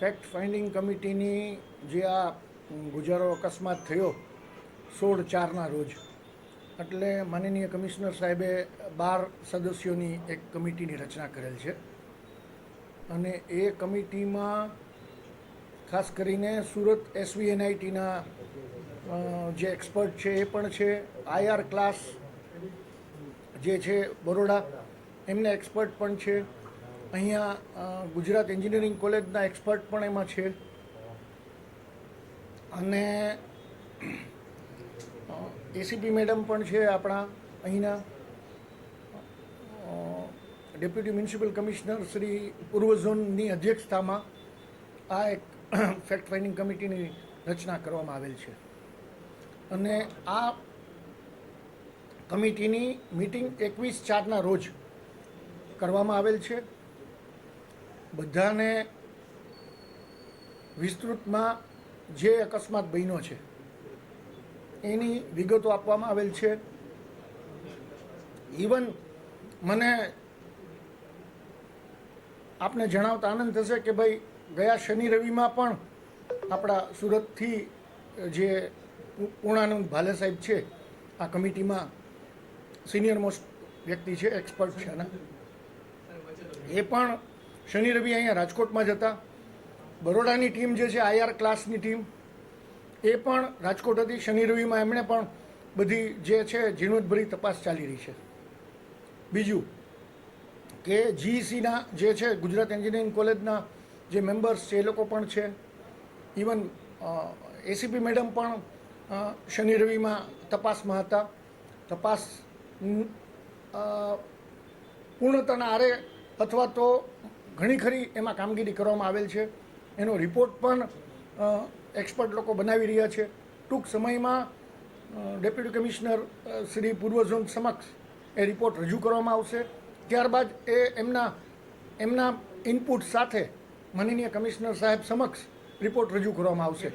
Fact finding કમિટીની જે આ ગુજારો અકસ્માત થયો સોળ ચારના રોજ, એટલે માનનીય કમિશનર સાહેબે બાર સદસ્યોની એક કમિટીની રચના કરેલ છે. અને એ કમિટીમાં ખાસ કરીને સુરત એસવીએનઆઈટીના જે એક્સપર્ટ છે એ પણ છે આઈઆર ક્લાસ જે છે બરોડા, એમના એક્સપર્ટ પણ છે. અહીંયા ગુજરાત એન્જિનિયરિંગ કોલેજના એક્સપર્ટ પણ એમાં છે. અને એસીપી મેડમ પણ છે આપણા અહીંના. ડેપ્યુટી મ્યુનિસિપલ કમિશનર શ્રી પૂર્વ ઝોનની અધ્યક્ષતામાં આ એક ફેક્ટ ફાઇન્ડિંગ કમિટીની રચના કરવામાં આવેલ છે. અને આ કમિટીની મિટિંગ એકવીસ ચારના રોજ કરવામાં આવેલ છે. બધાને વિસ્તૃતમાં જે અકસ્માત બન્યો છે, એની વિગતો આપવામાં આવેલ છે. ઇવન મને આપને જણાવતા આનંદ થશે કે ભાઈ, ગયા શનિ રવિમાં પણ આપણા સુરતથી જે પૂર્ણાનંદ ભાલે સાહેબ છે, આ કમિટીમાં સિનિયર મોસ્ટ વ્યક્તિ છે, એક્સપર્ટ છે આના. એ પણ શનિ રવિ અહીંયા રાજકોટમાં જ હતા. બરોડાની ટીમ જે છે આઈઆર ક્લાસની ટીમ, એ પણ રાજકોટ હતી. શનિ રવિમાં એમણે પણ બધી જે છે ઝીણવટભરી તપાસ ચાલી રહી છે. બીજું કે જીઈસીના જે છે, ગુજરાત એન્જિનિયરિંગ કોલેજના જે મેમ્બર્સ છે, એ લોકો પણ છે. ઇવન એસીપી મેડમ પણ શનિ રવિમાં તપાસમાં હતા. તપાસ પૂર્ણતાના આરે અથવા તો ઘણી ખરી એમાં કામગીરી કરવામાં આવેલ છે. એનો રિપોર્ટ પણ એક્સપર્ટ લોકો બનાવી રહ્યા છે. ટૂંક સમયમાં ડેપ્યુટી કમિશનર શ્રી પૂર્વ ઝોન સમક્ષ એ રિપોર્ટ રજૂ કરવામાં આવશે. ત્યારબાદ એ એમના એમના ઇનપુટ સાથે માનનીય કમિશનર સાહેબ સમક્ષ રિપોર્ટ રજૂ કરવામાં આવશે.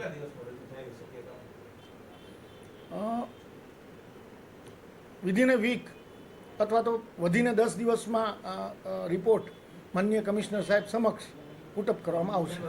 વિધિન અ વીક અથવા તો વધીને દસ દિવસમાં રિપોર્ટ માનનીય કમિશનર સાહેબ સમક્ષ પુટઅપ કરવામાં આવશે.